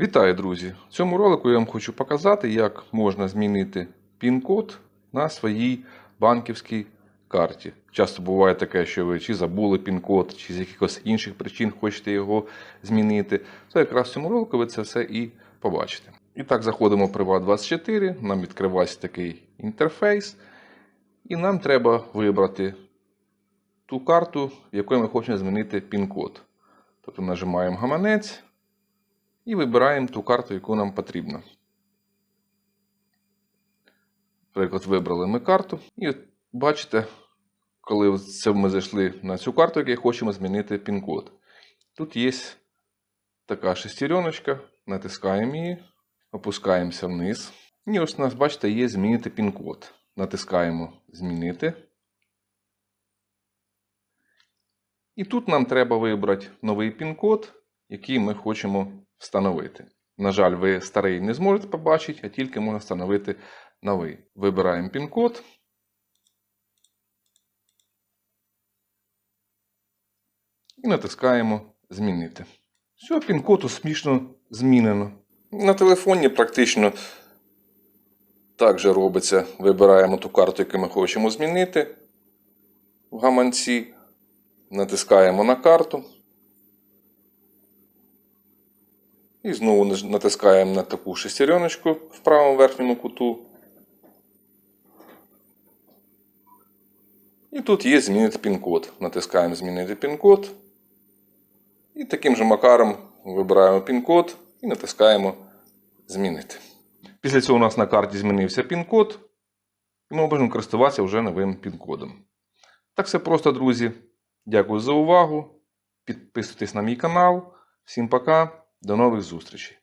Вітаю, друзі! В цьому ролику я вам хочу показати, як можна змінити пін-код на своїй банківській карті. Часто буває таке, що ви чи забули пін-код, чи з якихось інших причин хочете його змінити. То якраз в цьому ролику ви це все і побачите. І так, заходимо в Privat24, нам відкривається такий інтерфейс, і нам треба вибрати ту карту, в якої ми хочемо змінити пін-код. Тобто нажимаємо гаманець. І вибираємо ту карту, яку нам потрібно. Наприклад, вибрали ми карту. І от бачите, коли це ми зайшли на цю карту, яку хочемо змінити пін-код. Тут є така шестереночка, натискаємо її, опускаємося вниз. І ось у нас, бачите, є змінити пін-код. Натискаємо Змінити. І тут нам треба вибрати новий пін-код, який ми хочемо встановити. На жаль, ви старий не зможете побачити, а тільки можна встановити новий. Вибираємо пін-код. І натискаємо Змінити. Все, пін-код успішно змінено. На телефоні практично так же робиться. Вибираємо ту карту, яку ми хочемо змінити в гаманці. Натискаємо на карту. І знову натискаємо на таку шестереночку в правому верхньому куту. І тут є змінити пін-код. Натискаємо Змінити пін-код. І таким же макаром вибираємо пін-код і натискаємо Змінити. Після цього у нас на карті змінився пін-код. І ми можемо користуватися вже новим пін-кодом. Так все просто, друзі. Дякую за увагу. Підписуйтесь на мій канал. Всім пока. До нових зустрічей!